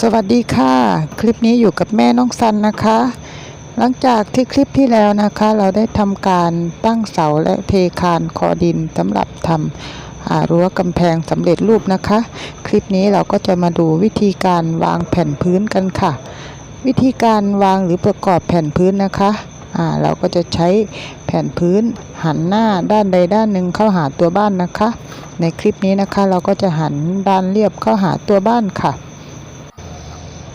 สวัสดีค่ะ คลิปนี้อยู่กับแม่น้องซันนะคะ หลังจากที่คลิปที่แล้วนะคะ เราได้ทำการตั้งเสาและเทคานคอดินสำหรับทำรั้วกำแพงสำเร็จรูปนะคะ คลิปนี้เราก็จะมาดูวิธีการวางแผ่นพื้นกันค่ะ วิธีการวางหรือประกอบแผ่นพื้นนะคะเราก็จะใช้แผ่นพื้นหันหน้าด้านใดด้านหนึ่งเข้าหาตัวบ้านนะคะ ในคลิปนี้นะคะเราก็จะหันด้านเรียบเข้าหาตัวบ้านค่ะ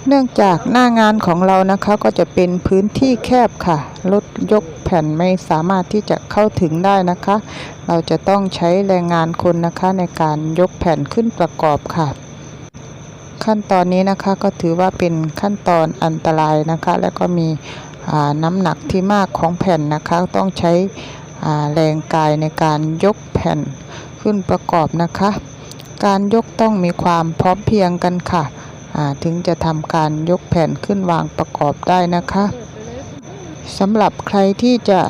เนื่องจากหน้างานของเรานะคะก็จะเป็นพื้นที่แคบค่ะ รถยกแผ่นไม่สามารถที่จะเข้าถึงได้นะคะ เราจะต้องใช้แรงงานคนนะคะในการยกแผ่นขึ้นประกอบค่ะ ขั้นตอนนี้นะคะก็ถือว่าเป็นขั้นตอนอันตรายนะคะ และก็มีน้ำหนักที่มากของแผ่นนะคะ ต้องใช้แรงกายในการยกแผ่นขึ้นประกอบนะคะ การยกต้องมีความพร้อมเพียงกันค่ะ ถึงจะทำการยกแผ่นขึ้นวางประกอบได้นะคะสำหรับใครที่จะ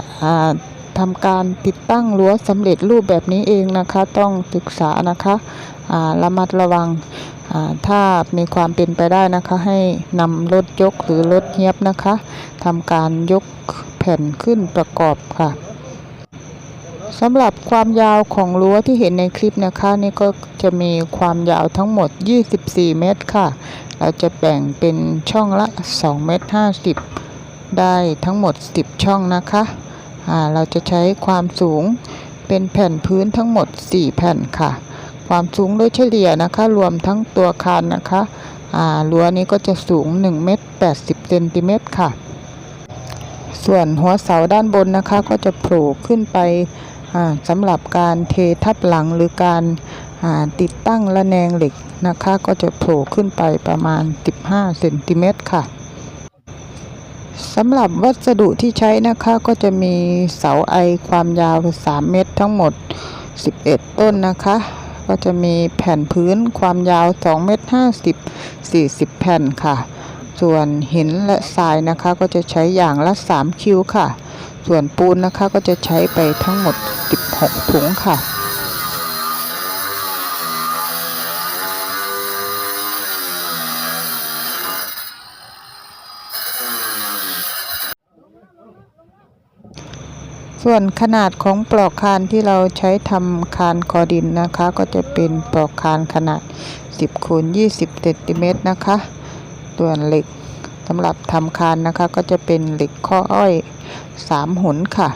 ทำการติดตั้งรั้วสำเร็จรูปแบบนี้เองนะคะ ต้องศึกษานะคะระมัดระวังถ้ามีความเป็นไปได้นะคะ ให้นำรถยกหรือรถเฮียบนะคะทำการยกแผ่นขึ้นประกอบค่ะ สำหรับความยาวของรั้วที่เห็นในคลิปนะคะ นี่ก็จะมีความยาวทั้งหมด 24 เมตรค่ะ เราจะแบ่งเป็นช่องละ 2 เมตร 50 ได้ทั้งหมด 10 ช่องนะคะอ่าเราจะใช้ความสูงเป็นแผ่นพื้นทั้งหมด 4 แผ่นค่ะ ความสูงโดยเฉลี่ยนะคะ รวมทั้งตัวคานนะคะรั้วนี้ก็จะสูง 1 เมตร 80 เซนติเมตรค่ะ ส่วนหัวเสาด้านบนนะคะ ก็จะโผล่ขึ้นไป สำหรับการเททับหลังหรือการติดตั้งระแนงเหล็กนะคะ ก็จะโผล่ขึ้นไปประมาณ 15เซนติเมตรค่ะสำหรับวัสดุที่ใช้นะคะก็จะมีเสาไอความยาว 3 เมตรทั้งหมด 11 ต้นนะคะ ก็จะมีแผ่นพื้นความยาว 2 เมตร 50 40 แผ่นค่ะ ส่วนหินและทรายนะคะก็จะใช้อย่างละ 3 คิวค่ะ ส่วนปูนนะคะก็จะใช้ไปทั้งหมด 16 ถุงค่ะส่วนขนาดของปลอกคานที่เราใช้ทำคานคอดินนะคะ ก็จะเป็นปลอกคานขนาด 10คูณ20เซนติเมตรนะคะส่วนเหล็กสำหรับทำคานนะคะก็จะเป็นเหล็กข้ออ้อย 3หุนค่ะ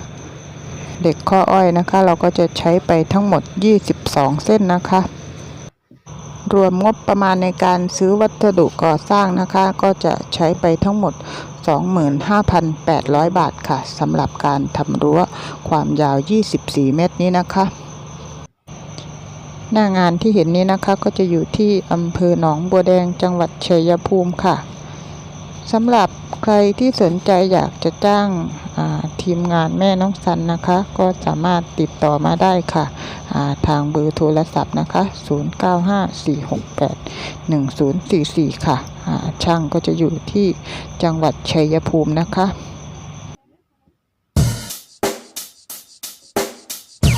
เหล็กข้ออ้อยนะคะ เราก็จะใช้ไปทั้งหมด 22 เส้นนะคะ รวมงบประมาณในการซื้อวัสดุก่อสร้างนะคะ ก็จะใช้ไปทั้งหมด 25,800 บาทค่ะสำหรับการทำรั้วความยาว 24 เมตรนี้นะคะหน้างานที่เห็นนี้นะคะก็จะอยู่ที่อำเภอหนองบัวแดงจังหวัดชัยภูมิค่ะสำหรับ ใครที่สนใจอยากจะจ้างาทีมงานแม่น้องสันนะคะ ก็สามารถติดต่อมาได้ค่ะาทางเบอร์โทรศัพท์นะคะ 0954681044 ค่ะช่างก็จะอยู่ที่จังหวัดชัยภูมินะคะ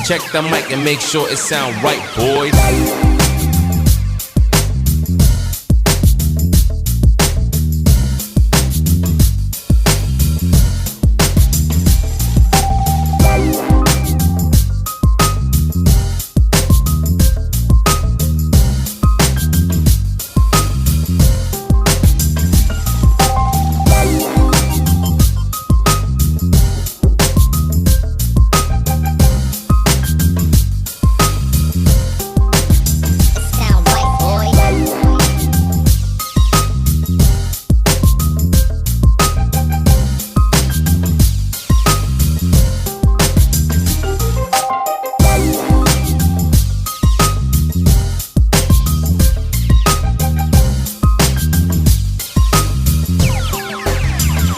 Check the mic and make sure it sound right, boys.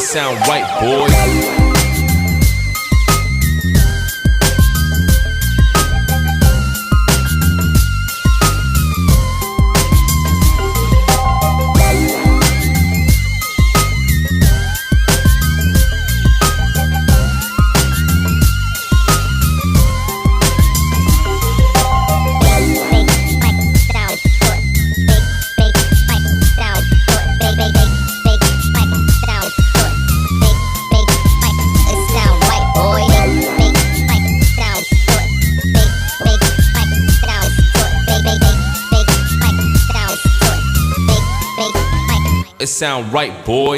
Sound right, boy. It sound right, boy.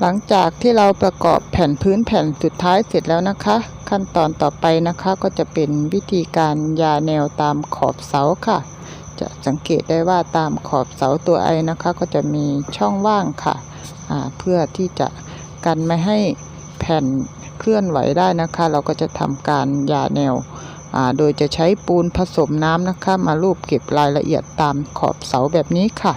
หลังจากที่เราประกอบแผ่นพื้นแผ่นสุดท้ายเสร็จแล้วนะคะ ขั้นตอนต่อไปนะคะก็จะเป็นวิธีการยาแนวตามขอบเสาค่ะ จะสังเกตได้ว่าตามขอบเสาตัวไอนะคะ ก็จะมีช่องว่างค่ะอ่าเพื่อที่จะกันไม่ให้แผ่นเคลื่อนไหวได้นะคะ เราก็จะทำการยาแนวโดยจะใช้ปูนผสมน้ำนะคะ มารูปเก็บรายละเอียดตามขอบเสาแบบนี้ค่ะ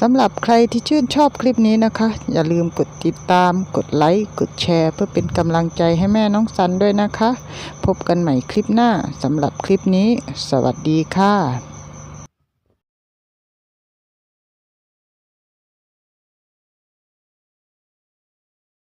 สำหรับใครที่ชื่นชอบคลิปนี้นะคะ อย่าลืมกดติดตาม กดไลค์ กดแชร์ เพื่อเป็นกำลังใจให้แม่น้องซันด้วยนะคะ พบกันใหม่คลิปหน้าสำหรับคลิปนี้ สวัสดีค่ะ